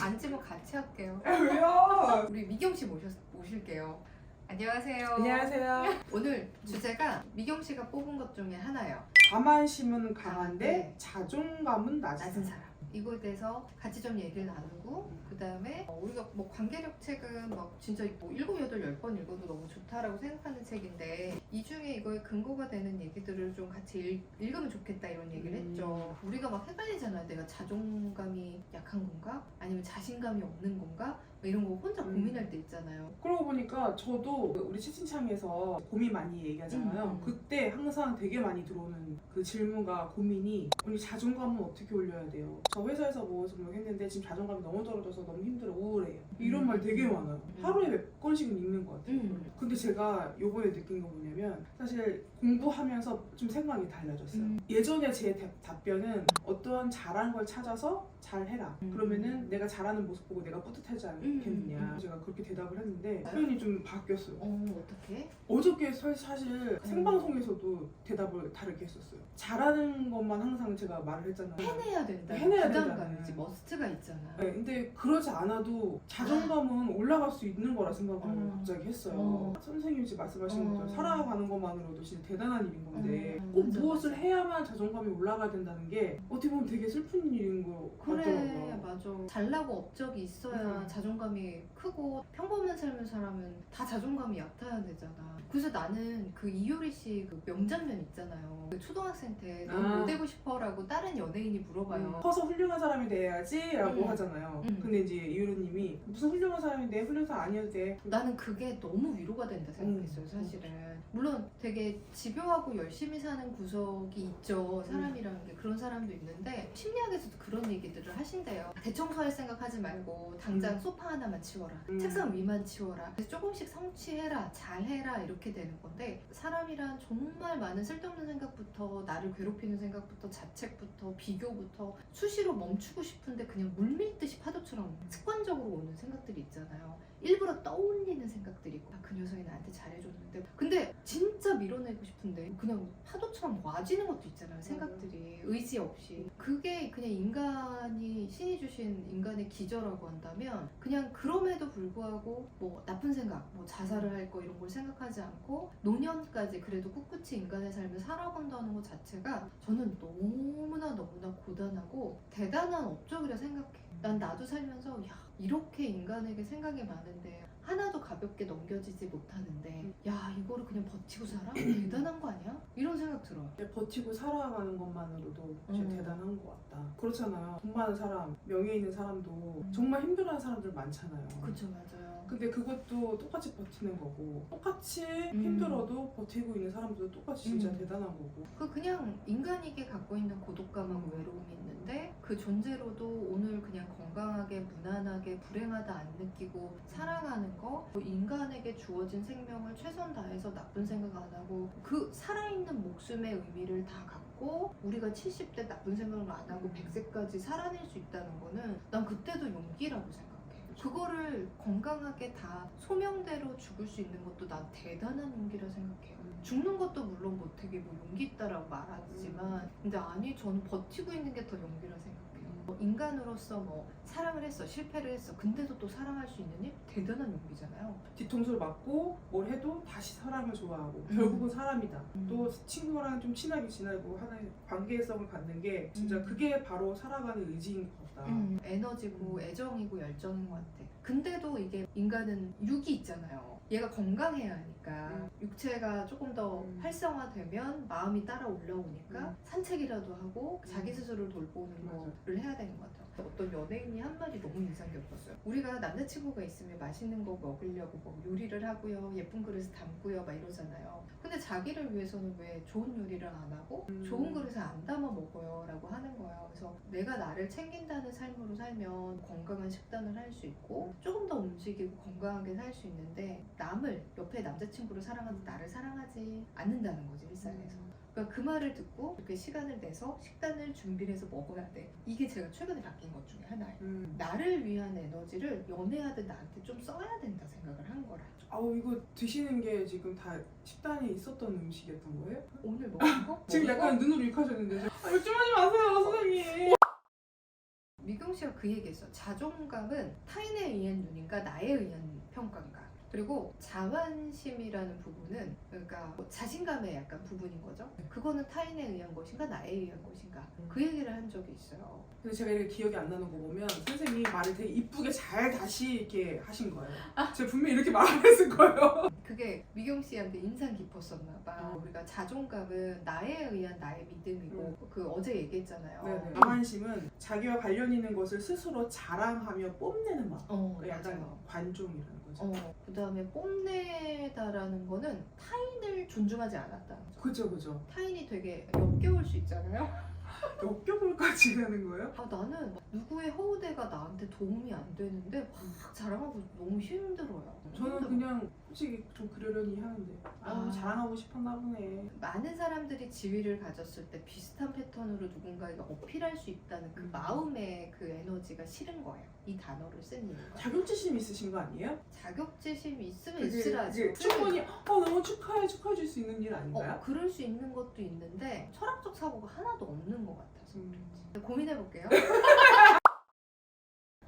앉으면 같이 할게요. 왜요? 우리 미경 씨 모셨, 모실게요. 안녕하세요. 안녕하세요. 오늘 주제가 미경 씨가 뽑은 것 중에 하나예요. 자만심은 강한데 네. 자존감은 낮은 낮은 사람. 사람. 이거에 대해서 같이 좀 얘기를 나누고 그 다음에 우리가 뭐 관계력 책은 막 진짜 뭐 일곱 여덟 열번 읽어도 너무 좋다라고 생각하는 책인데 이 중에 이거에 근거가 되는 얘기들을 좀 같이 읽, 읽으면 좋겠다 이런 얘기를 음. 했죠. 우리가 막 헷갈리잖아요. 내가 자존감이 약한 건가? 아니면 자신감이 없는 건가? 뭐 이런 거 혼자 음. 고민할 때 있잖아요. 그러고 보니까 저도 우리 채팅창에서 고민 많이 얘기하잖아요. 음. 그때 항상 되게 많이 들어오는 그 질문과 고민이 우리 자존감은 어떻게 올려야 돼요? 저 회사에서 뭐 했는데 지금 자존감이 너무 떨어져서 너무 힘들어 우울해요. 이런 음. 말 되게 많아요. 음. 하루에 몇 건씩은 읽는 것 같아요. 음. 근데 제가 요번에 느낀 거 뭐냐면 사실 공부하면서 좀 생각이 달라졌어요. 음. 예전에 제 대- 답변은 어떠한 잘한 걸 찾아서 잘 해라. 음. 그러면은 내가 잘하는 모습 보고 내가 뿌듯하지 않겠느냐. 음, 음, 음. 제가 그렇게 대답을 했는데 표현이 좀 바뀌었어요. 어 어떻게? 어저께 사- 사실 음. 생방송에서도 대답을 다르게 했었어요. 잘하는 것만 항상 제가 말을 했잖아요. 해내야 된다. 해내야 부담감이지 된다는. 머스트가 있잖아. 네, 근데 그러지 않아도 자존감은 올라갈 수 있는 거라 생각을 어. 갑자기 했어요. 어. 선생님이 지금 말씀하신 어. 것처럼 살아가는 것만으로도 진짜 대단한 일인 건데 음, 꼭 맞아, 무엇을 맞아. 해야만 자존감이 올라가야 된다는 게 어떻게 보면 되게 슬픈 일인 것 그래 같더라고요. 맞아 잘나고 업적이 있어야 음. 자존감이 크고 평범한 삶을 살면 다 자존감이 얕아야 되잖아 그래서 나는 그 이효리 씨 그 명장면 있잖아요 그 초등학생 때너 아. 뭐 되고 싶어라고 다른 연예인이 물어봐요 음, 커서 훌륭한 사람이 돼야지라고 음. 하잖아요. 음. 근데 이제 이효리님이 무슨 훌륭한 사람인데 훌륭한 사람 아니어도 돼. 나는 그게 너무 위로가 된다 생각했어요 음. 사실은 물론 되게 집요하고 열심히 사는 구석이 있죠 사람이라는 게 그런 사람도 있는데 심리학에서도 그런 얘기들을 하신대요 대청소할 생각하지 말고 당장 음. 소파 하나만 치워라. 음. 책상 위만 치워라. 그래서 조금씩 성취해라 잘해라 이렇게 되는 건데 사람이란 정말 많은 쓸데없는 생각부터 나를 괴롭히는 생각부터 자책부터 비교부터 수시로 멈추고 싶은데 그냥 물밀듯이 파도처럼 습관적으로 오는 생각들이 있잖아요 일부러 떠올리는 생각들이 있고 아, 그 녀석이 나한테 잘해줬는데. 근데 진짜 밀어내고 싶은데 그냥 파도처럼 와지는 것도 있잖아요. 생각들이. 의지 없이. 그게 그냥 인간이 신이 주신 인간의 기저라고 한다면 그냥 그럼에도 불구하고 뭐 나쁜 생각 뭐 자살을 할 거 이런 걸 생각하지 않고 노년까지 그래도 꿋꿋이 인간의 삶을 살아간다는 것 자체가 저는 너무나 너무나 고단하고 대단한 업적이라 생각해. 난 나도 살면서 야 이렇게 인간에게 생각이 많은데 하나도 가볍게 넘겨지지 못하는데 야 이거를 그냥 버티고 살아? 대단한 거 아니야? 이런 생각 들어요 근데 버티고 살아가는 것만으로도 진짜 음. 대단한 것 같다. 그렇잖아요. 돈 많은 사람, 명예 있는 사람도 음. 정말 힘들어하는 사람들 많잖아요. 그쵸 맞아요 근데 그것도 똑같이 버티는 거고 똑같이 음. 힘들어도 버티고 있는 사람들도 똑같이 진짜 음. 대단한 거고 그 그냥 인간에게 갖고 있는 고독감하고 외로움이 있는데 그 존재로도 오늘 그냥 건강하게 무난하게 불행하다 안 느끼고 살아가는 거뭐 인간에게 주어진 생명을 최선 다해서 나쁜 생각 안 하고 그 살아있는 목숨의 의미를 다 갖고 우리가 70대 나쁜 생각을 안 하고 100세까지 살아낼 수 있다는 거는 난 그때도 용기라고 생각해. 그거를 건강하게 다 소명대로 죽을 수 있는 것도 난 대단한 용기라 생각해요 죽는 것도 물론 뭐 되게 뭐 용기 있다라고 말하지만 근데 아니 저는 버티고 있는 게 더 용기라 생각해요 뭐 인간으로서 뭐 사랑을 했어 실패를 했어 근데도 또 사랑할 수 있는 일 대단한 용기잖아요 뒤통수를 맞고 뭘 해도 다시 사람을 좋아하고 음. 결국은 사람이다. 음. 또 친구랑 좀 친하게 지내고 하나의 관계성을 갖는 게 진짜 음. 그게 바로 살아가는 의지인 것 같 다. 음, 에너지고 애정이고 열정인 것 같아 근데도 이게 인간은 육이 있잖아요 얘가 건강해야 하니까 음. 육체가 조금 더 음. 활성화되면 마음이 따라 올라오니까 음. 산책이라도 하고 자기 음. 스스로를 돌보는 맞아. 거를 해야 되는 것 같아요 어떤 연예인이 한 말이 너무 인상 깊었어요 우리가 남자친구가 있으면 맛있는 거 먹으려고 뭐 요리를 하고요. 예쁜 그릇에 담고요. 막 이러잖아요. 근데 자기를 위해서는 왜 좋은 요리를 안 하고 음. 좋은 그릇에 안 담아 먹어요. 라고 하는 거예요. 그래서 내가 나를 챙긴다는 삶으로 살면 건강한 식단을 할 수 있고 조금 더 움직이고 건강하게 살 수 있는데 남을 옆에 남자친구를 사랑하는 나를 사랑하지 않는다는 거지 일상에서 그러니까 그 말을 듣고 이렇게 시간을 내서 식단을 준비를 해서 먹어야 돼 이게 제가 최근에 바뀐 것 중에 하나예요 음. 나를 위한 에너지를 연애하듯 나한테 좀 써야 된다 생각을 한 거라 아우 이거 드시는 게 지금 다 식단에 있었던 음식이었던 거예요? 오늘 먹은 거? 지금 먹은 약간 눈으로 욕하셨는데 저- 아, 욕좀 하지 마세요 선생님 미경 씨가 그 얘기했어. 자존감은 타인에 의한 눈인가 나에 의한 평가인가. 그리고 자만심이라는 부분은 그러니까 뭐 자신감의 약간 부분인 거죠. 그거는 타인에 의한 것인가 나에 의한 것인가. 그 얘기를 한 적이 있어요. 근데 제가 이렇게 기억이 안 나는 거 보면 선생님이 말을 되게 이쁘게 잘 다시 이렇게 하신 거예요. 제가 분명히 이렇게 말 안 했을 거예요. 그게 미경 씨한테 인상 깊었었나 봐. 어. 우리가 자존감은 나에 의한 나의 믿음이고 그 어제 얘기했잖아요. 네네. 자만심은 자기와 관련 있는 것을 스스로 자랑하며 뽐내는 마음. 어, 약간 맞아요. 관종이라는 거죠. 어, 그 다음에 뽐내다라는 거는 타인을 존중하지 않았다는 점. 그죠 그죠. 타인이 되게 역겨울 수 있잖아요. 역겨울 까지 가는 거예요? 아, 나는 막 누구의 허우대가 나한테 도움이 안 되는데 막 자랑하고 너무 힘들어요. 저는 힘들어. 그냥 솔직히 좀 그러려니 하는데 아, 아. 자랑하고 싶었나 보네. 많은 사람들이 지위를 가졌을 때 비슷한 패턴으로 누군가에게 어필할 수 있다는 그 음. 마음의 그 에너지가 싫은 거예요. 이 단어를 쓴 이유가. 자격지심 있으신 거 아니에요? 자격지심이 있으면 그게 있으라지. 충분히 어 너무 축하해 축하해 줄 수 있는 일 어, 아닌가요? 그럴 수 있는 것도 있는데 철학적 사고가 하나도 없는 것 같아서 음. 고민해 볼게요.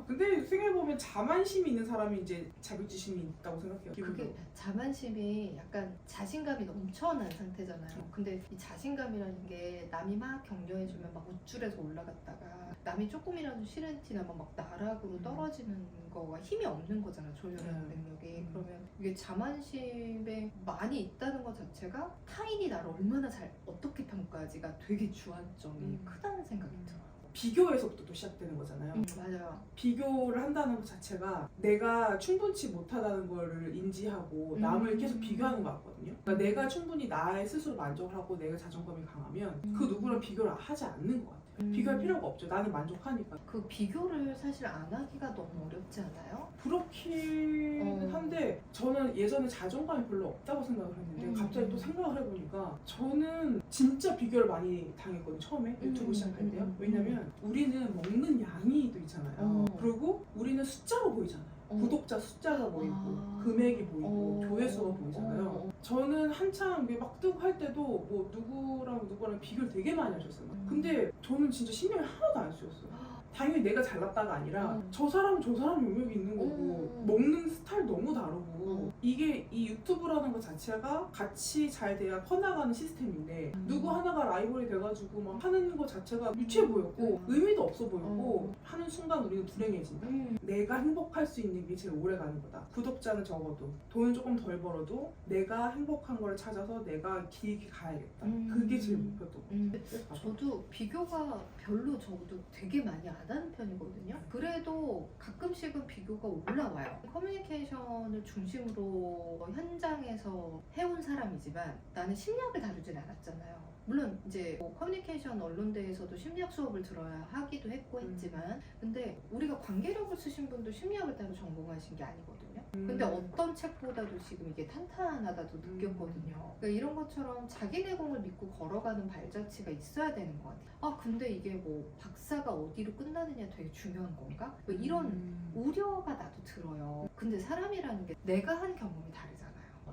근데 생각해보면 자만심이 있는 사람이 이제 자격지심이 있다고 생각해요. 그게 기본적으로. 자만심이 약간 자신감이 넘쳐난 상태잖아요. 근데 이 자신감이라는 게 남이 막 격려해주면 막 우쭐해서 올라갔다가 남이 조금이라도 싫은 티 나면 막 나락으로 음. 떨어지는 거가 힘이 없는 거잖아 조절하는 음. 능력이. 음. 그러면 이게 자만심에 많이 있다는 것 자체가 타인이 나를 얼마나 잘 어떻게 평가하지가 되게 주안점이 음. 크다는 생각이 음. 들어요. 비교에서부터 또 시작되는 거잖아요. 음, 맞아요. 비교를 한다는 것 자체가 내가 충분치 못하다는 거를 인지하고 음. 남을 계속 비교하는 것 같거든요. 그러니까 내가 충분히 나의 스스로 만족을 하고 내가 자존감이 강하면 그 음. 누구랑 비교를 하지 않는 것 같아요. 음. 비교할 필요가 없죠. 나는 만족하니까. 그 비교를 사실 안 하기가 너무 어렵지 않아요? 그렇긴 어. 한데 저는 예전에 자존감이 별로 없다고 생각을 했는데 음. 갑자기 또 생각을 해보니까 저는 진짜 비교를 많이 당했거든요 처음에 유튜브 음, 시작할 음, 때요 음, 왜냐면 우리는 먹는 양이 또 있잖아요 어. 그리고 우리는 숫자로 보이잖아요 어. 구독자 숫자가 보이고 아. 금액이 보이고 어. 조회수가 보이잖아요 어. 저는 한참 이게 막 뜨고 할 때도 뭐 누구랑 누구랑 비교를 되게 많이 하셨어요 음. 근데 저는 진짜 신경이 하나도 안 쓰였어요 당연히 내가 잘났다가 아니라 음. 저 사람은 저 사람 영역이 있는 거고 음. 먹는 스타일 너무 다르고 음. 이게 이 유튜브라는 것 자체가 같이 잘 돼야 커나가는 시스템인데 음. 누구 하나가 라이벌이 돼가지고 막 하는 것 자체가 유치해 보였고 음. 의미도 없어 보였고 음. 하는 순간 우리는 불행해진다. 음. 내가 행복할 수 있는 게 제일 오래 가는 거다. 구독자는 적어도 돈을 조금 덜 벌어도 내가 행복한 걸 찾아서 내가 길게 가야겠다. 음. 그게 제일 목표도. 음. 저도 비교가 별로 저도 되게 많이 안 하는 편이거든요. 그래도 가끔씩은 비교가 올라와요. 커뮤니케이션을 중심으로 현장에서 해온 사람이지만 나는 심리학을 다루진 않았잖아요. 물론 이제 뭐 커뮤니케이션 언론대에서도 심리학 수업을 들어야 하기도 했고 음. 했지만 근데 우리가 관계력을 쓰신 분도 심리학을 따로 전공하신 게 아니거든요. 근데 음. 어떤 책보다도 지금 이게 탄탄하다도 음. 느꼈거든요. 그러니까 이런 것처럼 자기 내공을 믿고 걸어가는 발자취가 있어야 되는 것 같아요. 아 근데 이게 뭐 박사가 어디로 끝나느냐 되게 중요한 건가? 뭐 이런 음. 우려가 나도 들어요. 근데 사람이라는 게 내가 한 경험이 다르잖아요.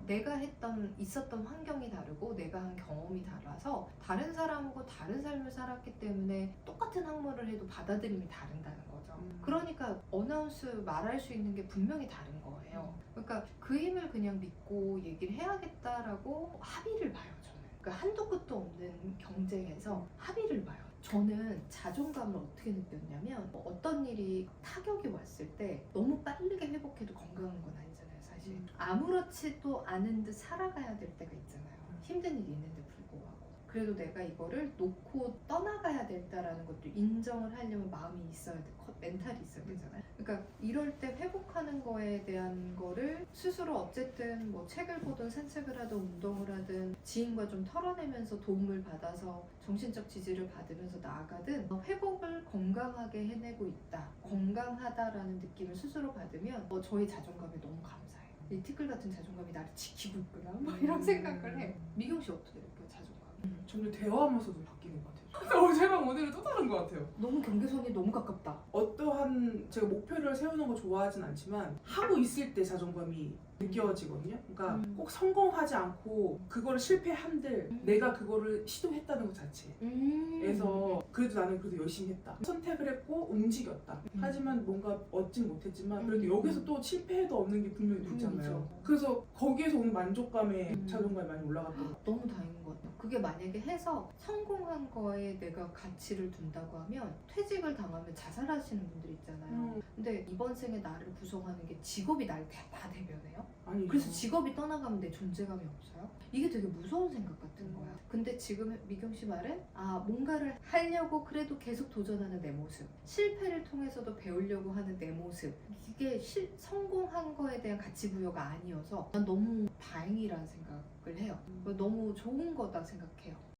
내가 했던 있었던 환경이 다르고 내가 한 경험이 달라서 다른 사람하고 다른 삶을 살았기 때문에 똑같은 학문을 해도 받아들임이 다른다는 거죠. 음. 그러니까 어나운스 말할 수 있는 게 분명히 다른 거예요. 그러니까 그 힘을 그냥 믿고 얘기를 해야겠다라고 합의를 봐요, 저는. 그러니까 한도 끝도 없는 경쟁에서 합의를 봐요. 저는 자존감을 어떻게 느꼈냐면 뭐 어떤 일이 타격이 왔을 때 너무 빠르게 회복해도 건강한 건 사실. 음. 아무렇지도 않은 듯 살아가야 될 때가 있잖아요. 음. 힘든 일이 있는데 불구하고. 그래도 내가 이거를 놓고 떠나가야 된다라는 것도 인정을 하려면 마음이 있어야 돼. 커- 멘탈이 있어야 되잖아요. 그러니까 이럴 때 회복하는 거에 대한 거를 스스로 어쨌든 뭐 책을 보든 산책을 하든 운동을 하든 지인과 좀 털어내면서 도움을 받아서 정신적 지지를 받으면서 나아가든 회복을 건강하게 해내고 있다. 건강하다라는 느낌을 스스로 받으면 어, 저희 자존감이 너무 감사해요. 이 티끌 같은 자존감이 나를 지키고 있구나. 뭐 이런 음. 생각을 해. 미경 씨 어떻게 느껴요, 자존감? 점점 대화하면서도 바뀌는 것 같아요. 어, 제랑 오늘은 또 다른 것 같아요. 너무 경계선이 너무 가깝다. 어떠한 제가 목표를 세우는 거 좋아하진 않지만 하고 있을 때 자존감이 느껴지거든요. 그러니까 음. 꼭 성공하지 않고 그거를 실패한들 음. 내가 그거를 시도했다는 것 자체. 음. 그래서 그래도 나는 그래도 열심히 했다. 선택을 했고 움직였다. 음. 하지만 뭔가 얻진 못했지만 그래도 음. 여기서 또 실패도 없는 게 분명히 있잖아요. 그래서 거기에서 오는 만족감에 음. 자존감이 많이 올라갔던 것 너무 다행인 것 같아요. 그게 만약에 해서 성공한 거에 내가 가치를 둔다고 하면 퇴직을 당하면 자살하시는 분들 있잖아요. 음. 근데 이번 생에 나를 구성하는 게 직업이 날 다 대변해요. 아니 그래서 직업이 떠나가면 내 존재감이 없어요. 이게 되게 무서운 생각 같은 음. 거야. 근데 지금 미경 씨 말은 아 뭔가를 하려고 그래도 계속 도전하는 내 모습, 실패를 통해서도 배우려고 하는 내 모습, 이게 실, 성공한 거에 대한 가치 부여가 아니어서 난 너무 다행이라는 생각을 해요. 너무 좋은 거다 생각해요.